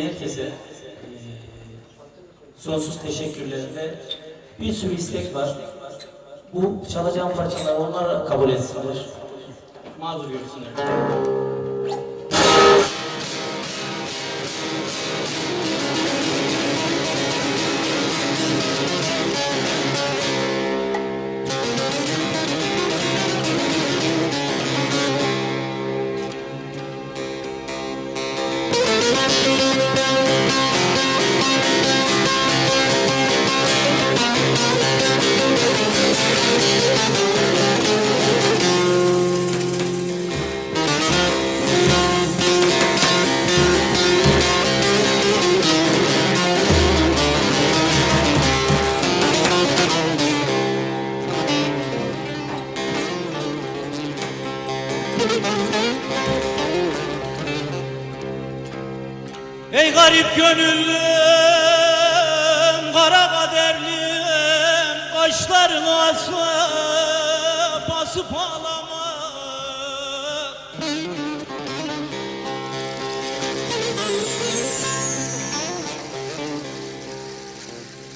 Herkese e, sonsuz teşekkürler ve bir sürü istek var. Bu çalacağım parçalar onlar kabul etsinler. Mazur görsünler. Ey garip gönüllüm, kara kaderlim Kaşlarını asıp, basıp ağlama.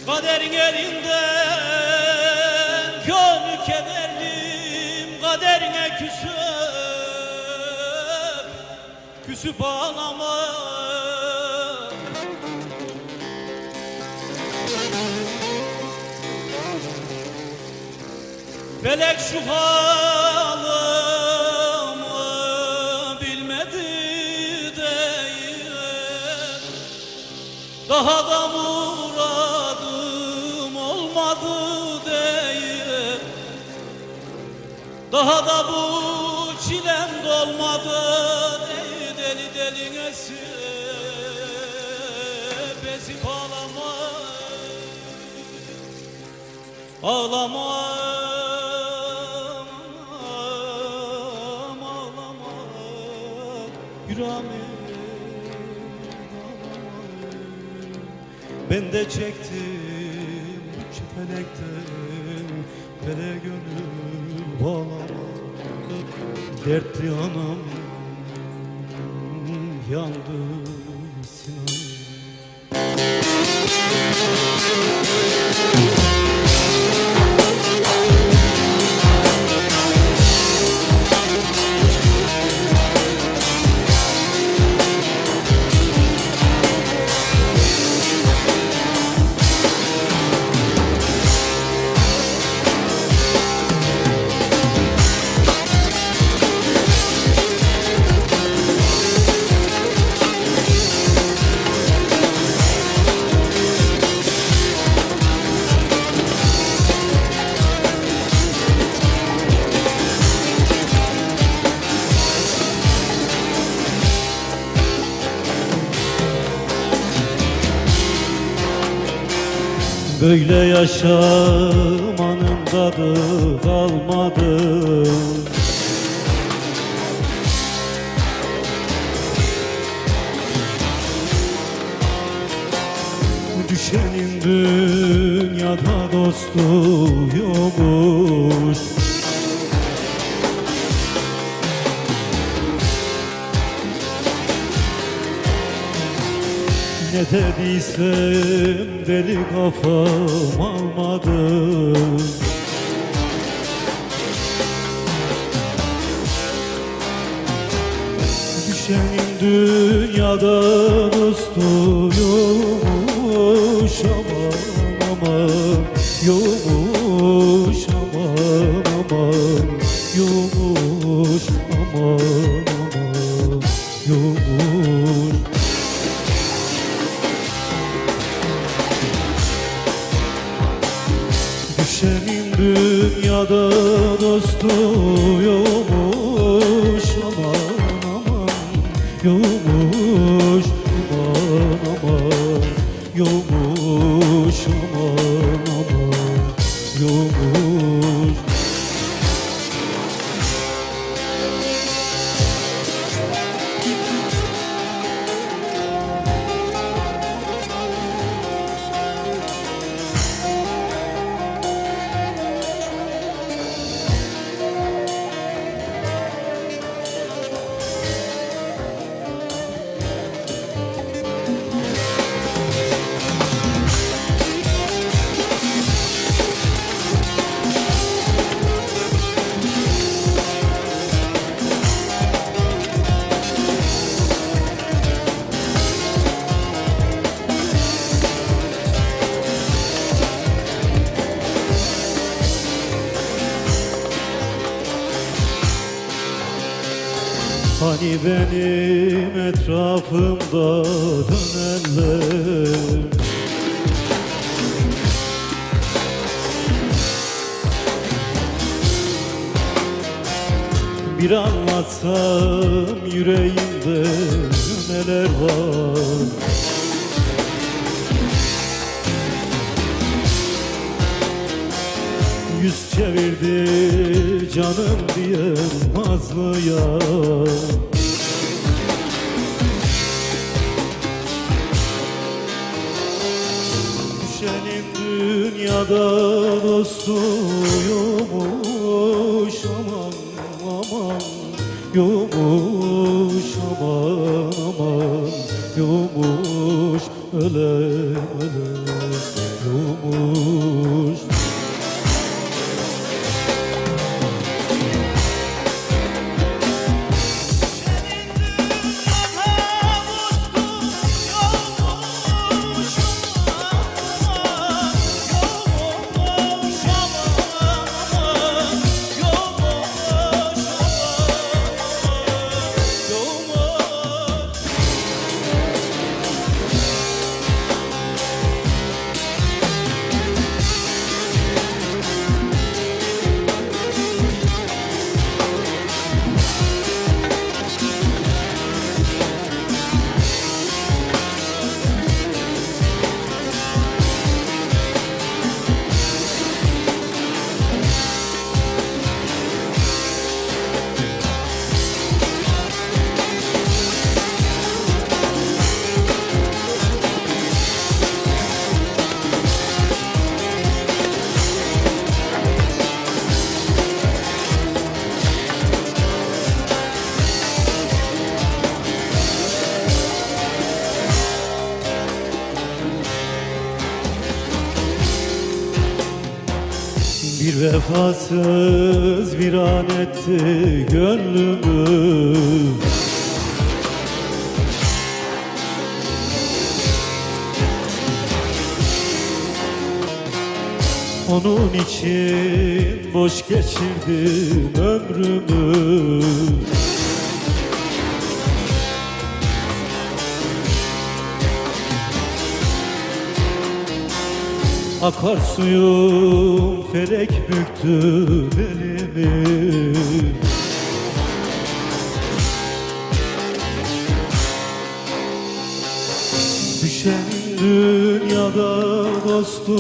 Kaderin elinden küsüp ağlama. Felek şu halımı bilmedi değil Daha da muradım olmadı değil Daha da bu çilem dolmadı ezip ağlama ağlamam, yüreğimi Ben de çektim çifelekten Fele gönül bağlamam Dertli anam yandı Böyle yaşamanın tadı kalmadı. Düşenin dünyada dostu yokmuş Ne dediysem deli kafam almadı. Düşenin dünyada dostu yokmuş Düşenin dünyada dostu yokmuş. Aman aman Yokmuş. Aman aman Yokmuş. Aman aman Yokmuş Hani benim etrafımda dönenler Bir anlatsam yüreğimde neler var Yüz çevirdi canım diye mazlıya Düşenin dünyada dostu yokmuş aman aman Yokmuş aman aman Yokmuş öyle öyle Yokmuş vefasız viran etti gönlümü. Onun için boş geçirdim ömrümü Akar suyum felek büktü belimi. Düşen dünyada dostu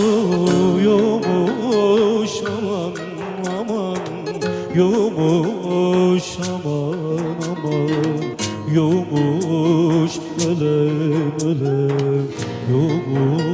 yokmuş aman aman Yokmuş aman aman Yokmuş ölem ölem Yokmuş